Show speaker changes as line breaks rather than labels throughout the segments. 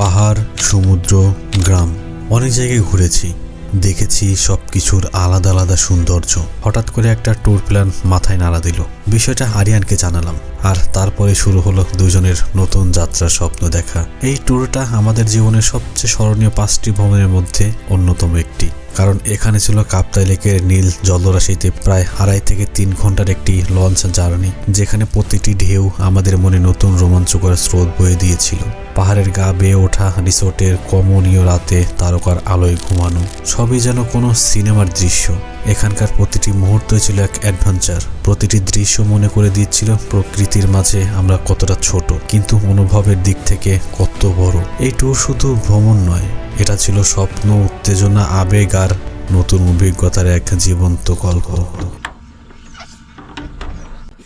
পাহাড়, সমুদ্র, গ্রাম, অনেক জায়গায় ঘুরেছি। দেখেছি সব কিছুর আলাদা আলাদা সৌন্দর্য। হঠাৎ করে একটা ট্যুর প্ল্যান মাথায় নাড়া দিল। বিষয়টা আরিয়ানকে জানালাম। আর তারপরে শুরু হলো দুজনের নতুন যাত্রার স্বপ্ন দেখা। এই ট্যুরটা আমাদের জীবনের সবচেয়ে স্মরণীয় পাঁচটি ভ্রমণের মধ্যে অন্যতম একটি। কারণ এখানে ছিল কাপ্তাই লেকের নীল জলরাশিতে প্রায় আড়াই থেকে তিন ঘণ্টার একটি লঞ্চ জার্নি, যেখানে প্রতিটি ঢেউ আমাদের মনে নতুন রোমাঞ্চকর স্রোত বয়ে দিয়েছিল। পাহাড়ের গা বেয়ে ওঠা রিসোর্টের কমনীয় রাতে তারকার আলোয় ঘুমানো, সবই যেন কোনো সিনেমার দৃশ্য। এখানকার প্রতিটি মুহূর্তই ছিল এক অ্যাডভেঞ্চার। প্রতিটি দৃশ্য মনে করে দিচ্ছিল, প্রকৃতির মাঝে আমরা কতটা ছোট, কিন্তু অনুভবের দিক থেকে কত বড়। এই ট্যুর শুধু ভ্রমণ নয়, এটা ছিল স্বপ্ন, উত্তেজনা, আবেগ আর নতুন অভিজ্ঞতার এক জীবন্ত গল্প।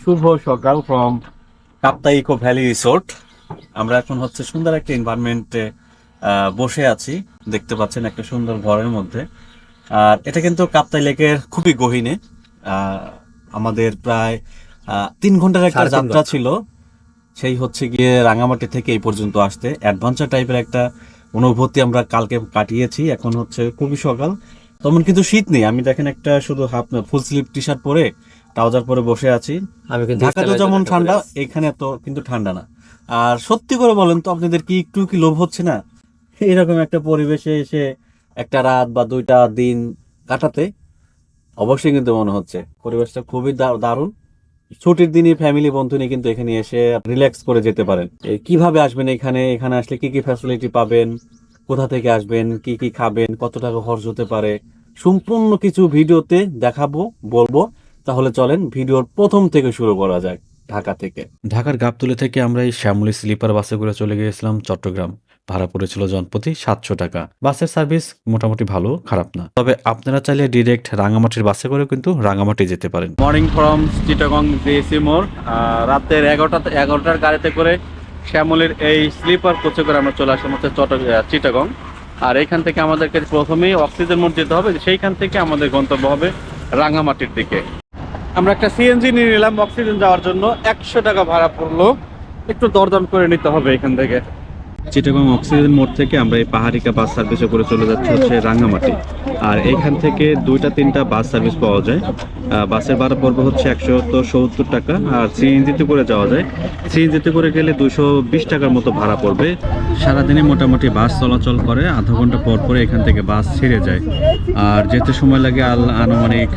শুভ সকাল from Kaptai eco valley resort আমরা এখন হচ্ছে সুন্দর একটা এনভায়রনমেন্টে বসে আছি। দেখতে পাচ্ছেন একটা সুন্দর ঘরের মধ্যে। আর এটা কিন্তু কাপ্তাই লেকের খুবই গহীনে। আমাদের প্রায় তিন ঘণ্টার একটা যাত্রা ছিল। সেই হচ্ছে গিয়ে রাঙামাটি থেকে এই পর্যন্ত আসতে। অ্যাডভেঞ্চার টাইপের একটা অনুভূতি আমরা কালকে কাটিয়েছি। এখন হচ্ছে খুবই সকাল। তেমন কিন্তু শীত নেই। আমি দেখেন একটা শুধু half full sleeve T shirt পরে ট্রাউজার পরে বসে আছি।
আমি
ঢাকাতে যেমন ঠান্ডা এখানে তো কিন্তু ঠান্ডা না। আর সত্যি করে বলেন তো আপনাদের কি একটু কি লোভ হচ্ছে না? এরকম একটা পরিবেশে এসে একটা রাত বা দুইটা দিন কাটাতে অবশ্যই কিন্তু মনে হচ্ছে। পরিবেশটা খুবই দারুণ। ছুটির দিনে ফ্যামিলি বন্ধু নিয়ে কিন্তু এখানে এসে রিল্যাক্স করে যেতে পারেন। কীভাবে আসবেন এখানে? এখানে আসলে কি কি ফ্যাসিলিটি পাবেন? কোথা থেকে আসবেন? কি কি খাবেন? কত টাকা খরচ হতে পারে? সম্পূর্ণ কিছু ভিডিওতে দেখাবো, বলব। তাহলে চলেন, ভিডিওর প্রথম থেকে শুরু করা যাক। ঢাকা থেকে।
ঢাকার গাবতলী থেকে আমরা এই শ্যামলী স্লিপার বাসে করে চলে গিয়েছিলাম চট্টগ্রাম। ভাড়া পড়েছিল জনপ্রতি সাতশো টাকা। বাসের সার্ভিস মোটামুটি ভালো খারাপ না। তবে আপনারা চাইলে ডিরেক্ট রাঙামাটির বাসে করে কিন্তু রাঙামাটি যেতে পারেন।
মর্নিং ফ্রম চিটাগং জিএসি মোড় রাতের এগারোটা এগারোটার গাড়িতে করে শ্যামলের এই স্লিপার কোচে করে আমরা চলে আসলাম হচ্ছে চট্টগ্রাম চিটাগং আর এখান থেকে আমাদেরকে প্রথমেই অক্সিজেন মোড় যেতে হবে সেইখান থেকে আমাদের গন্তব্য হবে রাঙামাটির দিকে। আমরা একটা সিএনজি নিয়ে নিলাম অক্সিজেন যাওয়ার জন্য। একশো টাকা ভাড়া পড়ল। একটু দরদাম করে নিতে হবে এখান থেকে। চিটাগং অক্সিজেন মোড় থেকে আমরা এই পাহাড়িকা বাস সার্ভিসে করে চলে যাচ্ছি হচ্ছে রাঙ্গামাটি। আর এইখান থেকে দুইটা, তিনটা বাস সার্ভিস পাওয়া যায়। বাসের ভাড়া পড়বে হচ্ছে একশো সত্তর টাকা আর সিএনজিতে করে যাওয়া যায়। সিএনজিতে করে গেলে দুশো বিশ টাকার মতো ভাড়া পড়বে। সারাদিনে মোটামুটি বাস চলাচল করে, আধা ঘণ্টা পর পরে এখান থেকে বাস ছেড়ে যায়। আর যেতে সময় লাগে আল- আনুমানিক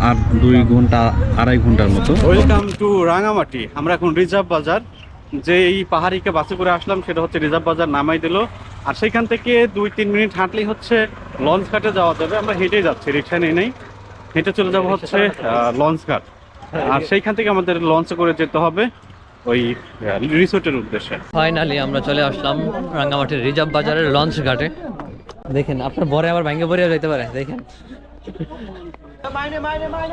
আর দুই ঘণ্টা, আড়াই ঘণ্টার মতো। ওয়েলকাম টু রাঙামাটি আমরা এখন রিজার্ভ বাজার। যে এই পাহাড়িকে বাসে করে আসলাম সেটা হচ্ছে রিজার্ভ বাজার নামাই দিল। আর সেখান থেকে দুই তিন মিনিট হাঁটলেই হচ্ছে লঞ্চ ঘাটে যাওয়া যাবে। আমরা হেঁটে যাচ্ছি রিক্সা নিয়ে নেই। হেঁটে চলে যাব হচ্ছে লঞ্চ ঘাট। আর সেইখান থেকে আমাদের লঞ্চে করে যেতে হবে ওই রিসোর্টের উদ্দেশ্যে।
ফাইনালি আমরা চলে আসলাম রাঙ্গামাটির রিজার্ভ বাজারের লঞ্চ ঘাটে। দেখেন আপনার বরে আবার ভাঙ্গে পড়ে যেতে পারে দেখেন। পাশে বসেন
তো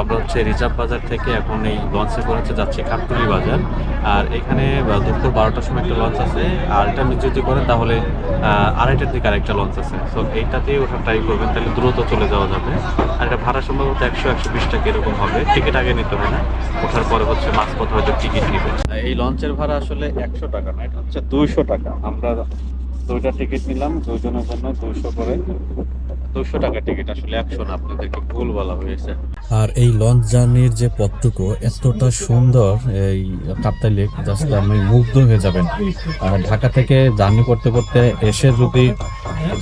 আমরা হচ্ছে রিজার্ভ বাজার থেকে এখন এই লঞ্চে করে হচ্ছে যাচ্ছি কাকতুলি বাজার। আর এখানে দুপুর বারোটার সময় একটা লঞ্চ আছে। আর এটা যদি করেন তাহলে আড়াইটার দিকে আরেকটা লঞ্চ আছে। সো এইটাতেই ওঠা ট্রাই করবেন তাহলে দ্রুত চলে যাওয়া যাবে। আর এটা ভাড়া সম্ভবত একশো একশো বিশ টাকা এরকম হবে। টিকিট আগে নিতে হয় না। ওঠার পরে হচ্ছে মাঝপথ হয়তো টিকিট নিবে। এই লঞ্চের ভাড়া আসলে একশো টাকা না এটা হচ্ছে দুইশো টাকা। আমরা দুইটা টিকিট নিলাম দুজনের জন্য দুইশো করে। দুশো টাকা টিকিট আসলে একশো না, আপনাদেরকে ভুল বলা হয়েছে।
আর এই লঞ্চ জার্নির যে পথটুকু, এতটা সুন্দর এই কাপ্তাই লেক জাস্ট মুগ্ধ হয়ে যাবেন। আর ঢাকা থেকে জার্নি করতে করতে এসে যদি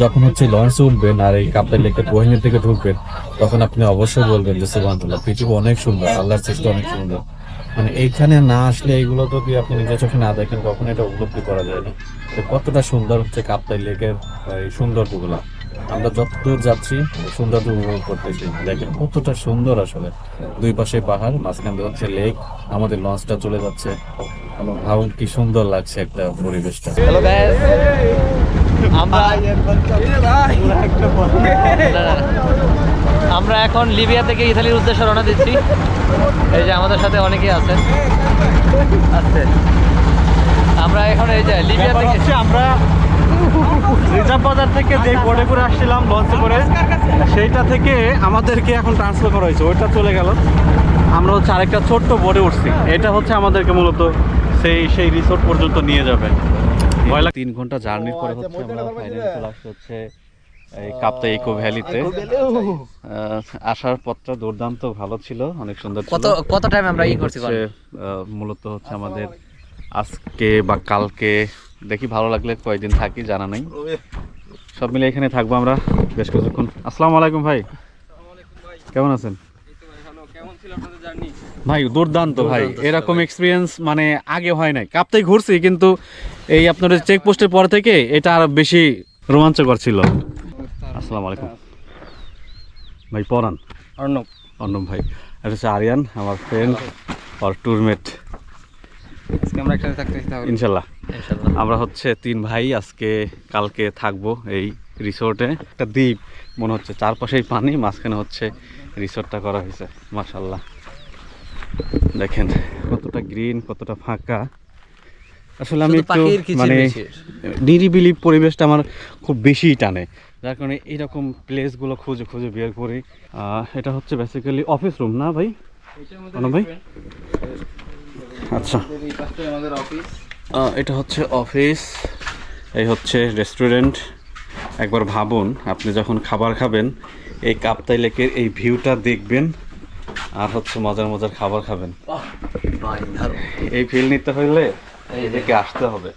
যখন হচ্ছে লঞ্চে উঠবেন আর এই কাপ্তাই লেকের বহিনের দিকে ঢুকবেন, তখন আপনি অবশ্যই বলবেন যে সুবান্তল্লাহ পৃথিবী অনেক সুন্দর, আল্লাহর সৃষ্টি অনেক সুন্দর। মানে এইখানে না আসলে এইগুলো যদি আপনি নিজের চোখে না দেখেন কখনো এটা উপলব্ধি করা যায় না। তো কতটা সুন্দর হচ্ছে কাপ্তাই লেকের এই সৌন্দর্যগুলো। আমরা যতদূর যাচ্ছি সৌন্দর্য উপভোগ করতেছি। দেখেন কতটা সুন্দর আসলে। দুই পাশে পাহাড় মাঝখান দিয়ে হচ্ছে লেক আমাদের লঞ্চটা চলে যাচ্ছে। ভাবুন কি সুন্দর লাগছে একটা পরিবেশটা।
হ্যালো গাইস আমরা এখন লিবিয়া থেকে ইতালির উদ্দেশ্যে রওনা দিচ্ছি। এই যে আমাদের সাথে অনেকেই আছে। আছে। আমরা এখন এই যে লিবিয়া থেকে
আমরা রিজার্ভ বাজার থেকে যে বোর্ডে করে আসছিলাম লঞ্চে করে সেইটা থেকে আমাদেরকে এখন ট্রান্সফার করা হয়েছে। ওইটা চলে গেল। আমরা হচ্ছে আরেকটা ছোট্ট বোর্ডে উঠছি। এটা হচ্ছে আমাদেরকে মূলত সেই সেই রিসোর্ট পর্যন্ত নিয়ে যাবে। ভয় লাগ- তিন ঘণ্টা জার্নির পরে হচ্ছে আমরা ফাইনালি চলে আসতে হচ্ছে এই কাপ্তা ইকো ভ্যালিতে আসার পথটা দুর্দান্ত ভালো ছিল অনেক সুন্দর
কত কত টাইম আমরা ই করছি
মূলত হচ্ছে আমাদের আজকে বা কালকে দেখি ভালো লাগলে কয়েকদিন থাকি জানা নেই। সব মিলে এখানে থাকব আমরা বেশ কিছুক্ষণ। আসসালামু আলাইকুম ভাই। কেমন আছেন? ভাই দুর্দান্ত ভাই। এরকম এক্সপিরিয়েন্স মানে আগে হয় নাই। কাপ্তাই ঘুরছি কিন্তু এই আপনার চেকপোস্টের পর থেকে এটা আর বেশি রোমাঞ্চকর ছিল। আসসালামু আলাইকুম। ভাই পরান।
অর্ণব।
অর্ণব ভাই। এটা হচ্ছে আরিয়ান আমার ফ্রেন্ড আর ট্যুরমেট
আজকে আমরা একসাথে থাকতেছি তাহলে।
ইনশাল্লাহ। আমরা হচ্ছে তিন ভাই আজকে কালকে থাকব এই রিসোর্টে। একটা দ্বীপ মনে হচ্ছে চারপাশেই পানি মাঝখানে হচ্ছে রিসোর্টটা করা হয়েছে মাশাল্লাহ। দেখেন কতটা গ্রিন কতটা ফাঁকা। আসলে আমি একটু মানে নিরিবিলি পরিবেশটা আমার খুব বেশিই টানে যার কারণে এইরকম প্লেসগুলো খুঁজে খুঁজে বের করি। এটা হচ্ছে বেসিক্যালি অফিস রুম না ভাই? ভাই? আচ্ছা। এটা হচ্ছে অফিস এই হচ্ছে রেস্টুরেন্ট একবার ভাবুন আপনি যখন খাবার খাবেন এই কাপ্তাই লেকের এই ভিউটা দেখবেন আর হচ্ছে মজার মজার খাবার খাবেন। এই ফিল নিতে হইলে এই দিকে আসতে হবে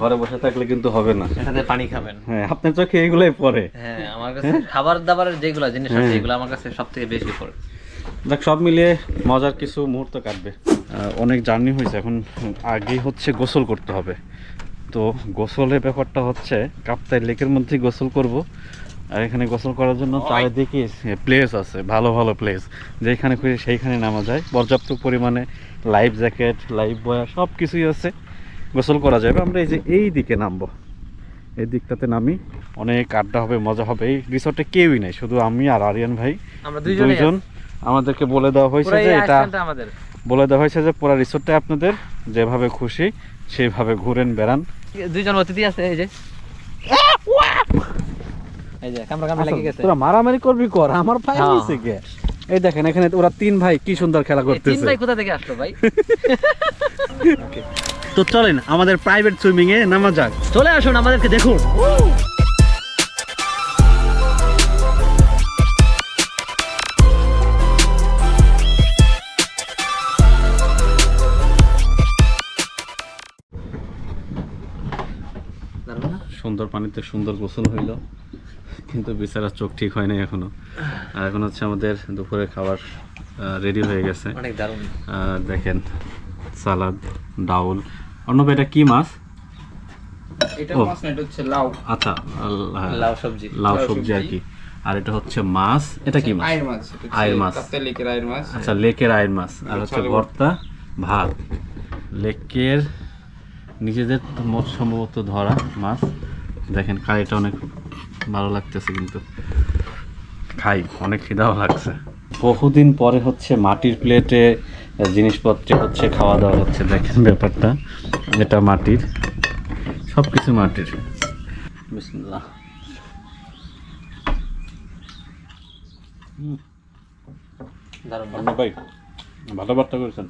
ঘরে বসে থাকলে কিন্তু হবে না।
এটাতে পানি খাবেন।
হ্যাঁ আপনার চোখে এগুলোই পড়ে।
হ্যাঁ আমার কাছে খাবার দাবারের যেগুলো জিনিস আছে
হ্যাঁ।
এগুলো আমার কাছে সব থেকে বেশি পড়ে।
দেখ সব মিলিয়ে মজার কিছু মুহূর্ত কাটবে। অনেক জার্নি হয়েছে। এখন আগেই হচ্ছে গোসল করতে হবে। তো গোসলের ব্যাপারটা হচ্ছে কাপ্তাই লেকের মধ্যেই গোসল করব। আর এখানে গোসল করার জন্য চারিদিকে প্লেস আছে ভালো ভালো প্লেস যেখানে খুঁজে সেইখানে নামা যায়। পর্যাপ্ত পরিমাণে লাইফ জ্যাকেট লাইফ বয়া সব কিছুই আছে। গোসল করা যাবে। আমরা এই যে এই দিকে নামবো। এই দিকটাতে নামি। অনেক আড্ডা হবে মজা হবে। এই রিসর্টে কেউই নাই। শুধু আমি আর আরিয়ান ভাই। দুইজন। আমাদেরকে বলে দেওয়া হয়েছে যে এটা বলে দেওয়া হয়েছে যে পুরো রিসোর্টটা আপনাদের যেভাবে খুশি সেইভাবে ঘুরেন বেড়ান।
দুইজন অতিথি আছে এই যে।
মারামারি করবি কর আমার ভাই
হ্যাঁ।
হয়েছে কে? এই দেখেন এখানে ওরা তিন ভাই কি সুন্দর খেলা
এই তিন ভাই কোথা থেকে আসলো ভাই?
তো চলেন আমাদের প্রাইভেট সুইমিং এ নামা যাক।
চলে আসুন আমাদেরকে দেখুন।
সুন্দর পানিতে সুন্দর গোসল হইল। কিন্তু বেচারা চোখ ঠিক হয় নাই এখনও। আর এখন হচ্ছে আমাদের দুপুরে খাবার রেডি হয়ে গেছে।
অনেক দারুণ।
দেখেন সালাদ ডাউল। অর্ণব এটা কি মাছ?
এটা মাছ না এটা হচ্ছে লাউ।
আচ্ছা হ্যাঁ,
লাউ সবজি।
লাউ সবজি আর কি। আর এটা হচ্ছে মাছ। এটা কি মাছ?
আয়ের মাছ।
আয়ের মাছ।
লেকের আয়ের মাছ।
আচ্ছা লেকের আয়ের মাছ। আর হচ্ছে ভর্তা ভাত। লেকের নিজেদের সম্ভবত ধরা মাছ। দেখেন কারিটা অনেক ভালো লাগতেছে কিন্তু। খাই অনেক খিদাও লাগছে। বহুদিন পরে হচ্ছে মাটির প্লেটে জিনিসপত্রে হচ্ছে খাওয়া দাওয়া হচ্ছে দেখেন ব্যাপারটা। এটা মাটির সব কিছু মাটির। বিসমিল্লাহ।
দারুণ
ভাই ভালো বার্তা করেছেন।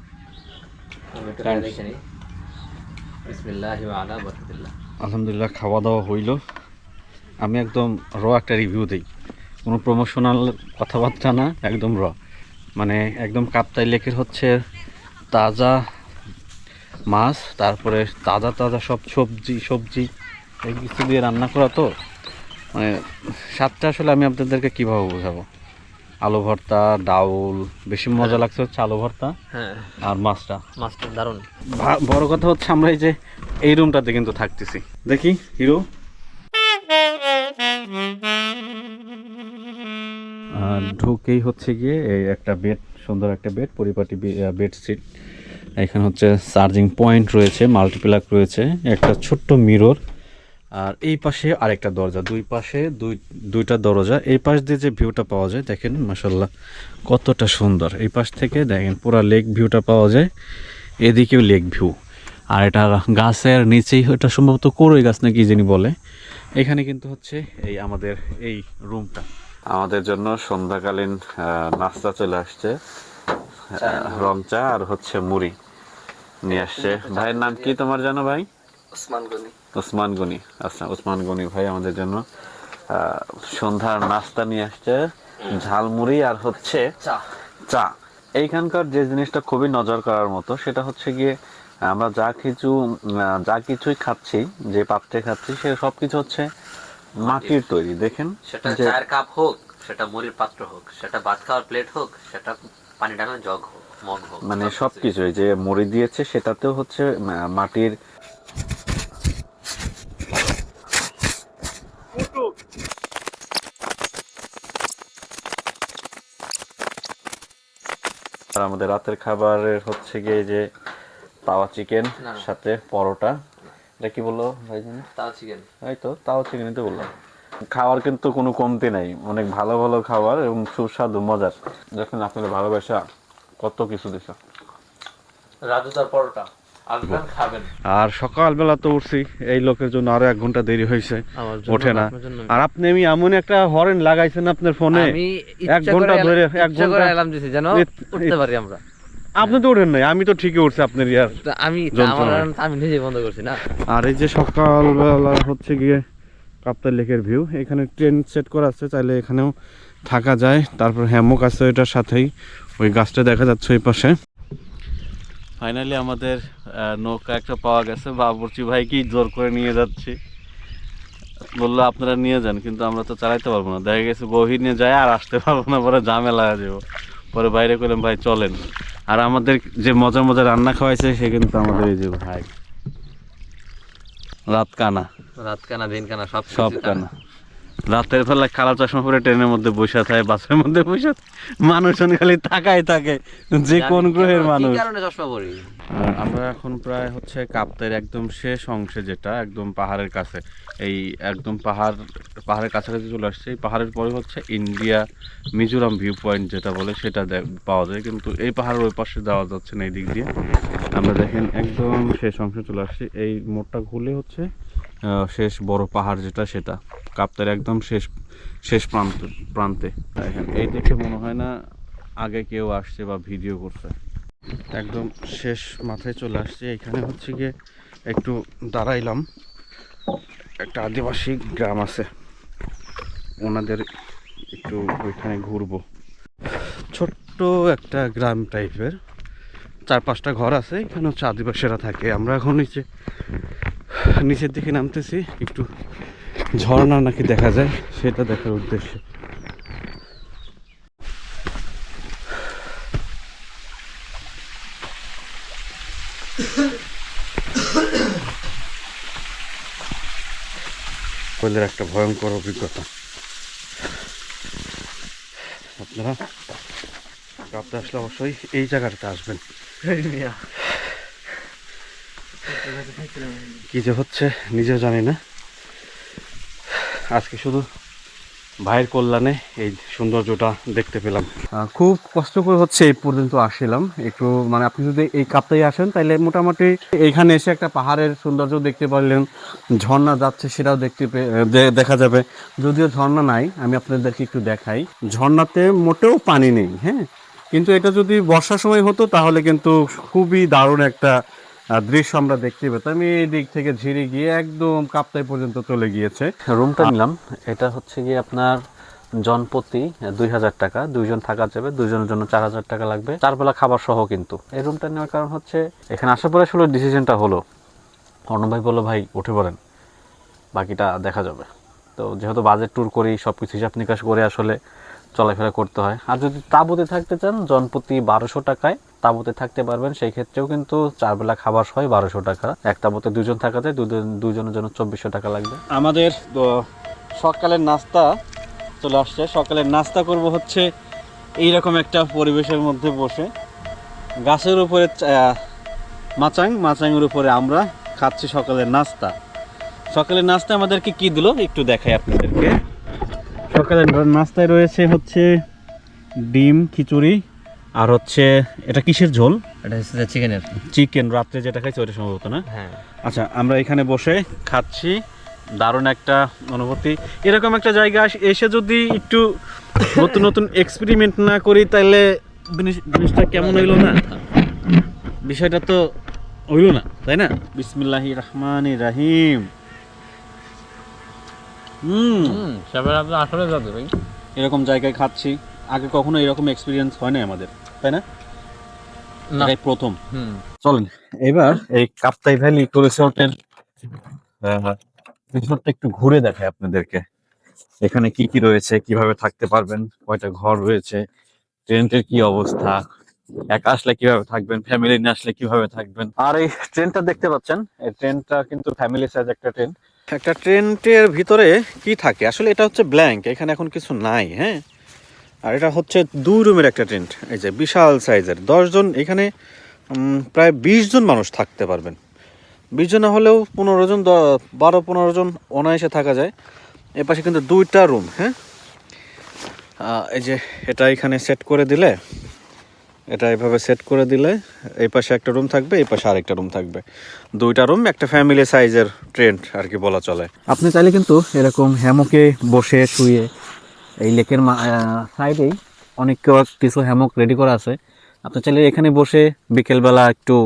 বিসমিল্লাহি আলা
আলহামদুলিল্লাহ খাওয়া দাওয়া হইল। আমি একদম র একটা রিভিউ দিই। কোনো প্রমোশনাল কথাবার্তা না, একদম র। মানে একদম কাপ্তাই লেকের হচ্ছে তাজা মাছ, তারপরে তাজা তাজা সব সবজি সবজি, এই কিছু দিয়ে রান্না করা তো? মানে স্বাদটা আসলে আমি আপনাদেরকে কীভাবে বোঝাবো? আলু ভর্তা ডাউল বেশি মজা লাগছে হচ্ছে আলু ভর্তা
হ্যাঁ।
আর মাছটা।
মাছটা দারুণ।
ভা- বড় কথা হচ্ছে আমরা এই যে এই রুমটাতে কিন্তু থাকতেছি। দেখি হিরো। আর ঢুকেই হচ্ছে গিয়ে এই একটা বেড সুন্দর একটা বেড পরিপাটি বেডশিট এখানে হচ্ছে চার্জিং পয়েন্ট রয়েছে মাল্টিপ্লাক রয়েছে একটা ছোট্ট মিরর আর এই পাশে আরেকটা দরজা দুই পাশে দুই দুইটা দরজা। এই পাশ দিয়ে যে ভিউটা পাওয়া যায় দেখেন মাসাল্লাহ কতটা সুন্দর। এই পাশ থেকে দেখেন পুরো লেক ভিউটা পাওয়া যায় এদিকেও লেক ভিউ আর এটা গাছের নিচেই এটা সম্ভবত কোরই গাছ নাকি যিনি বলে। এখানে কিন্তু হচ্ছে এই আমাদের এই রুমটা আমাদের জন্য সন্ধ্যাকালীন নাস্তা চলে আসছে রং চা আর হচ্ছে মুড়ি নিয়ে আসছে। ভাইয়ের নাম কি তোমার জানো ভাই? ওসমান গনি। আচ্ছা ওসমান গনি ভাই আমাদের জন্য সন্ধ্যার নাস্তা নিয়ে আসছে। ঝালমুড়ি আর হচ্ছে চা। এইখানকার যে জিনিসটা খুবই নজর করার মতো সেটা হচ্ছে গিয়ে আমরা যা কিছু যা কিছুই খাচ্ছি যে পাত্রে খাচ্ছি সে সবকিছু হচ্ছে মাটির তৈরি। দেখেন
সেটা চায়ের কাপ হোক সেটা মুড়ির পাত্র হোক সেটা ভাত খাওয়ার প্লেট হোক সেটা পানি জগ হোক মগ হোক
মানে
সবকিছুই।
যে মুড়ি দিয়েছে সেটাতেও হচ্ছে মাটির আমাদের রাতের খাবারের হচ্ছে গিয়ে যে তাওয়া চিকেন। সাথে পরোটা এটা কি বলল ভাই জানি?
তাওয়া চিকেন।
এই তো তাওয়া চিকেনই তো বললাম। খাওয়ার কিন্তু কোনো কমতি নাই অনেক ভালো ভালো খাবার এবং সুস্বাদু মজার। যখন আপনাদের ভালোবাসা কত কিছু দিছে।
রাজু তার পরোটা।
আর সকালবেলা তো উঠছি এই লোকের জন্য আরও এক ঘণ্টা দেরি হয়েছে ওঠে না আর আপনি আমি এমন একটা হরেন লাগাইছেন আপনার ফোনে এক
ঘণ্টা
ধরে এক ঘণ্টা
অ্যালার্ম দিছি যেন উঠতে পারি আমরা।
আপনি তো ওঠেন নাই আমি তো ঠিকই উঠছি আপনার ইয়ার
আমি আমি নিজে বন্ধ করছি না।
আর এই যে সকালবেলা হচ্ছে গিয়ে কাপ্তার লেকের ভিউ এখানে ট্রেন সেট করা আছে চাইলে এখানেও থাকা যায়। তারপর হ্যামক আছে এটার সাথেই ওই গাছটা দেখা যাচ্ছে ওই পাশে। ফাইনালি আমাদের নৌকা একটা পাওয়া গেছে। বাবুর্চি ভাই কি জোর করে নিয়ে যাচ্ছি। বলল আপনারা নিয়ে যান কিন্তু আমরা তো চালাইতে পারব না। দেখা গেছে গভীর নিয়ে যায় আর আসতে পারব না পরে ঝামেলা হয়ে যাব। পরে বাইরে করলাম ভাই চলেন। আর আমাদের যে মজা মজা রান্না খাওয়াইছে সে কিন্তু আমাদের এই যে ভাই। রাত কানা
রাত কানা দিন কানা সব
সব কানা রাতের বেলা কালা চশমা পরে ট্রেনের মধ্যে বসে থাকে বাসের মধ্যে বসে। মানুষজন খালি তাকায় থাকে যে কোন গ্রহের মানুষ।
চশমা পরি?
আমরা এখন প্রায় হচ্ছে কাপ্তের একদম শেষ অংশে যেটা একদম পাহাড়ের কাছে। এই একদম পাহাড় পাহাড়ের কাছাকাছি চলে আসছে। এই পাহাড়ের পরে হচ্ছে ইন্ডিয়া মিজোরাম ভিউ পয়েন্ট যেটা বলে সেটা পাওয়া যায়। কিন্তু এই পাহাড়ের ওই পাশে যাওয়া যাচ্ছে না এই দিক দিয়ে। আমরা দেখেন একদম শেষ অংশে চলে আসছি। এই মোড়টা ঘুরলে হচ্ছে শেষ বড় পাহাড় যেটা, সেটা। কাপ্তার একদম শেষ শেষ প্রান্ত, প্রান্তে। এই দেখে মনে হয় না আগে কেউ আসছে বা ভিডিও করছে। একদম শেষ মাথায় চলে আসছে। এখানে হচ্ছে গিয়ে একটু দাঁড়াইলাম। একটা আদিবাসী গ্রাম আছে। ওনাদের একটু ওইখানে ঘুরবো। ছোট্ট একটা গ্রাম টাইপের চার পাঁচটা ঘর আছে। এখানে হচ্ছে আদিবাসীরা থাকে। আমরা এখন নিচে নিচের দিকে নামতেছি, একটু ঝর্ণা নাকি দেখা যায়, সেটা দেখার উদ্দেশ্যে। কোয়েলের একটা ভয়ঙ্কর অভিজ্ঞতা। আপনারা কাপতে আসলে অবশ্যই এই জায়গাটাতে আসবেন। কি যে হচ্ছে, নিজেও জানি না। আজকে শুধু ভাইয়ের কল্যাণে এই সৌন্দর্যটা দেখতে পেলাম। খুব কষ্ট করে হচ্ছে এই পর্যন্ত আসছিলাম। একটু মানে আপনি যদি এই কাপটাই আসেন তাহলে মোটামুটি এইখানে এসে একটা পাহাড়ের সৌন্দর্য দেখতে পারলেন। ঝর্ণা যাচ্ছে সেটাও দেখতে দেখা যাবে। যদিও ঝর্ণা নাই, আমি আপনাদেরকে একটু দেখাই। ঝর্ণাতে মোটেও পানি নেই হ্যাঁ? কিন্তু এটা যদি বর্ষার সময় হতো, তাহলে কিন্তু খুবই দারুণ একটা দৃশ্য আমরা দেখতে পেতাম এই দিক থেকে ঝিরে গিয়ে একদম কাপ্তাই পর্যন্ত চলে গিয়েছে। রুমটা নিলাম। এটা হচ্ছে গিয়ে আপনার জনপ্রতি দুই হাজার টাকা। দুইজন থাকা যাবে দুইজনের জন্য চার হাজার টাকা লাগবে। চার বেলা খাবার সহ কিন্তু। এই রুমটা নেওয়ার কারণ হচ্ছে, এখানে আসার পরে আসলে ডিসিশনটা হলো। অর্ণব ভাই বলল, ভাই, উঠে পড়েন। বাকিটা দেখা যাবে। তো যেহেতু বাজেট ট্যুর করি সব কিছু হিসাব নিকাশ করে আসলে চলাফেরা করতে হয়। আর যদি তাঁবুতে থাকতে চান, জনপ্রতি বারোশো টাকায় তাঁবুতে থাকতে পারবেন, সেই ক্ষেত্রেও কিন্তু চার বেলা খাবার হয় বারোশো টাকা। এক তাঁবুতে দুজন থাকাতে দুজন, দুজনের জন্য চব্বিশশো টাকা লাগবে। আমাদের সকালের নাস্তা চলে আসছে। সকালের নাস্তা করব হচ্ছে এইরকম একটা পরিবেশের মধ্যে বসে। গাছের উপরে মাচাং, মাচাংয়ের উপরে আমরা খাচ্ছি সকালের নাস্তা। সকালের নাস্তা আমাদেরকে কি দিলো? একটু দেখাই আপনাদেরকে। সকালের নাস্তায় রয়েছে হচ্ছে ডিম, খিচুড়ি আর হচ্ছে এটা কিসের ঝোল?
এটা হচ্ছে চিকেনের।
চিকেন রাত্রে যেটা খাইছি ওটা সম্ভবত না?
হ্যাঁ।
আচ্ছা আমরা এখানে বসে খাচ্ছি। দারুণ একটা অনুভূতি। এরকম একটা জায়গা এসে যদি একটু নতুন নতুন এক্সপেরিমেন্ট না করি তাহলে জিনিস- জিনিসটা কেমন হইল না? বিষয়টা তো হইল না তাই না? বিসমিল্লাহি রহমান রাহিম। হুম।
আসলে যাবে ভাই।
এরকম জায়গায় খাচ্ছি। আগে কখনো এরকম এক্সপিরিয়েন্স হয় না আমাদের। তাই না? এটাই প্রথম। চলেন এবার এই কাপ্তাই ভ্যালি ইকো রিসোর্টের রিসোর্টটা একটু ঘুরে দেখায় আপনাদেরকে। এখানে কি কি রয়েছে কীভাবে থাকতে পারবেন কয়টা ঘর রয়েছে টেন্টের কি অবস্থা একা আসলে কীভাবে থাকবেন ফ্যামিলি নিয়ে আসলে কীভাবে থাকবেন। আর এই ট্রেনটা দেখতে পাচ্ছেন এই ট্রেনটা কিন্তু ফ্যামিলি সাইজ একটা ট্রেন। একটা ট্রেনটের ভিতরে কি থাকে? আসলে এটা হচ্ছে ব্ল্যাঙ্ক এখানে এখন কিছু নাই হ্যাঁ? আর এটা হচ্ছে দুই রুমের একটা টেন্ট, এই যে বিশাল সাইজের। দশজন এখানে প্রায় বিশ জন মানুষ থাকতে পারবেন। বিশ জন হলেও পনেরো জন বারো, পনেরো জন অনায়াসে থাকা যায়। এ পাশে কিন্তু দুইটা রুম হ্যাঁ? এই যে এটা এখানে সেট করে দিলে, এটা এভাবে সেট করে দিলে এই পাশে একটা রুম থাকবে, এই পাশে আরেকটা রুম থাকবে। দুইটা রুম, একটা ফ্যামিলি সাইজের ট্রেন্ড আর কি বলা চলে। আপনি চাইলে কিন্তু এরকম হ্যামকে বসে শুয়ে এই লেকের সাইডেই অনেক কিছু হ্যামক রেডি করা আছে। আপনি চাইলে এখানে বসে বিকেলবেলা একটু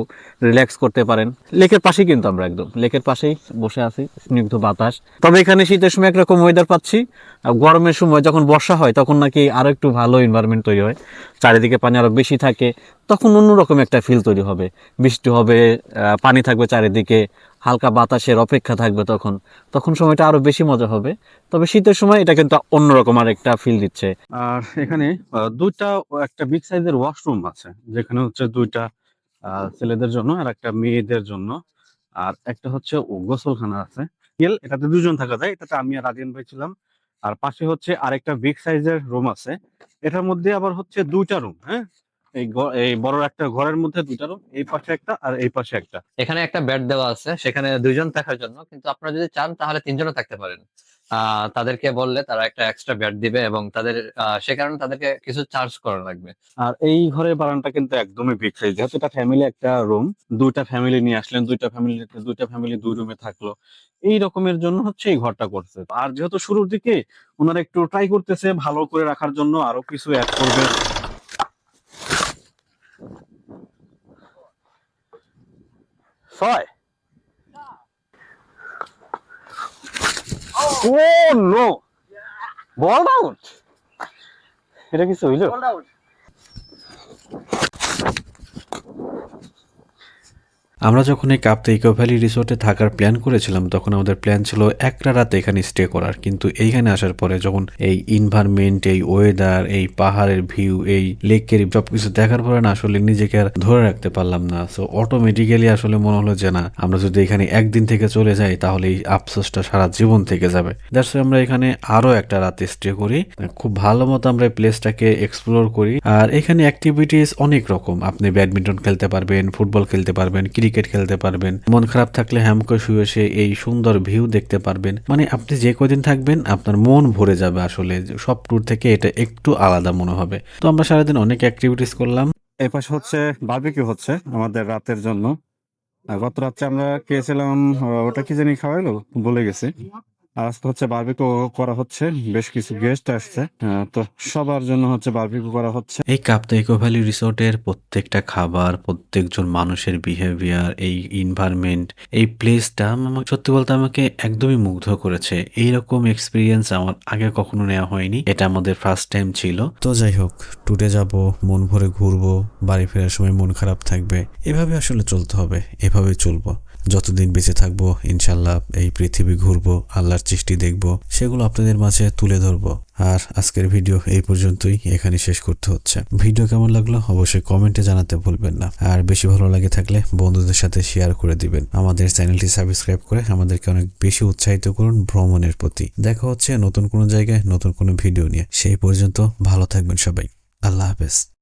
রিল্যাক্স করতে পারেন। লেকের পাশেই কিন্তু আমরা একদম। লেকের পাশেই বসে আছি, স্নিগ্ধ বাতাস। তবে এখানে শীতের সময় একরকম ওয়েদার পাচ্ছি। আর গরমের সময় যখন বর্ষা হয়, তখন নাকি আরও একটু ভালো এনভায়রনমেন্ট তৈরি হয়। চারিদিকে পানি আরও বেশি থাকে, তখন অন্যরকম একটা ফিল তৈরি হবে। বৃষ্টি হবে পানি থাকবে চারিদিকে হালকা বাতাসের অপেক্ষা থাকবে তখন। তখন সময়টা আরও বেশি মজা হবে। তবে শীতের সময় এটা কিন্তু অন্যরকম আর একটা ফিল দিচ্ছে। আর এখানে দুইটা একটা বিগ সাইজের ওয়াশরুম আছে, যেখানে হচ্ছে দুইটা ছেলেদের জন্য আর একটা মেয়েদের জন্য। আর একটা হচ্ছে গোসলখানা আছে। এটাতে দুজন থাকা যায়, এটাতে আমি আর রাজিয়ান ভাই ছিলাম। আর পাশে হচ্ছে আরেকটা বিগ সাইজের রুম আছে। এটার মধ্যে আবার হচ্ছে দুইটা রুম হ্যাঁ? এই এই বড় একটা ঘরের মধ্যে দুইটা রুম এই পাশে একটা আর এই পাশে একটা।
এখানে একটা বেড দেওয়া আছে সেখানে দুইজন থাকার জন্য কিন্তু আপনারা যদি চান তাহলে তিনজনও থাকতে পারেন। তাদেরকে বললে তারা একটা এক্সট্রা বেড দিবে এবং তাদের সে কারণে তাদেরকে কিছু চার্জ করা লাগবে।
আর এই ঘরের বারানটা কিন্তু একদমই বিগ সাইজ যেহেতু এটা ফ্যামিলি একটা রুম দুইটা ফ্যামিলি নিয়ে আসলেন দুইটা ফ্যামিলি দুইটা ফ্যামিলি দুই রুমে থাকল। এই রকমের জন্য হচ্ছে এই ঘরটা করছে। আর যেহেতু শুরুর দিকে ওনারা একটু ট্রাই করতেছে ভালো করে রাখার জন্য আরও কিছু অ্যাড করবে ছয়। ও নো বল আউট এটা কিছু হইল?
আমরা যখন এই কাপ্তা ইকো ভ্যালি রিসোর্টে থাকার প্ল্যান করেছিলাম, তখন আমাদের প্ল্যান ছিল একটা রাত এখানে স্টে করার। কিন্তু এইখানে আসার পরে যখন এই ইনভারমেন্ট এই ওয়েদার এই পাহাড়ের ভিউ এই লেকের সবকিছু দেখার পরে না আসলে নিজেকে আর ধরে রাখতে পারলাম না। সো অটোমেটিক্যালি আসলে মনে হলো যে না, আমরা যদি এখানে একদিন থেকে চলে যাই, তাহলে এই আফসোসটা সারা জীবন থেকে যাবে। দ্যাটস আমরা এখানে আরও একটা রাতে স্টে করি। খুব ভালো মতো আমরা এই প্লেসটাকে এক্সপ্লোর করি। আর এখানে অ্যাক্টিভিটিস অনেক রকম। আপনি ব্যাডমিন্টন খেলতে পারবেন, ফুটবল খেলতে পারবেন ক্রিকেট খেলতে পারবেন। মন খারাপ থাকলে হ্যামকো শুয়ে সে এই সুন্দর ভিউ দেখতে পারবেন। মানে আপনি যে কদিন থাকবেন, আপনার মন ভরে যাবে আসলে। সব ট্যুর থেকে এটা একটু আলাদা মনে হবে। তো আমরা সারাদিন অনেক অ্যাক্টিভিটিস করলাম।
এই পাশে হচ্ছে বার্বিকিউ হচ্ছে আমাদের রাতের জন্য। গত রাত্রে আমরা খেয়েছিলাম ওটা কি জানি খাওয়াইলো? বলে গেছি। আর আজকে হচ্ছে বারবিকিউ করা হচ্ছে বেশ কিছু গেস্ট আসছে। আহ, তো সবার জন্য হচ্ছে বারবিকিউ করা হচ্ছে।
এই কাপ্তা ইকো ভ্যালি রিসোর্টের প্রত্যেকটা খাবার প্রত্যেকজন মানুষের বিহেভিয়ার এই ইনভায়রনমেন্ট এই প্লেসটা আমাকে সত্যি বলতে আমাকে একদমই মুগ্ধ করেছে। এইরকম এক্সপিরিয়েন্স আমার আগে কখনো নেওয়া হয়নি। এটা আমাদের ফার্স্ট টাইম ছিল। তো যাই হোক ট্যুরে যাব মন ভরে ঘুরবো বাড়ি ফেরার সময় মন খারাপ থাকবে। এভাবে আসলে চলতে হবে এভাবে চলবো। যতদিন বেঁচে থাকব, ইনশাল্লাহ এই পৃথিবী ঘুরবো, আল্লাহর সৃষ্টি দেখব, সেগুলো আপনাদের মাঝে তুলে ধরবো। আর আজকের ভিডিও এই পর্যন্তই এখানে শেষ করতে হচ্ছে। ভিডিও কেমন লাগল অবশ্যই কমেন্টে জানাতে ভুলবেন না। আর বেশি ভালো লাগে থাকলে বন্ধুদের সাথে শেয়ার করে দিবেন। আমাদের চ্যানেলটি সাবস্ক্রাইব করে আমাদেরকে অনেক বেশি উৎসাহিত করুন ভ্রমণের প্রতি। দেখা হচ্ছে নতুন কোনো জায়গায়, নতুন কোনো ভিডিও নিয়ে। সেই পর্যন্ত ভালো থাকবেন সবাই। আল্লাহ হাফেজ।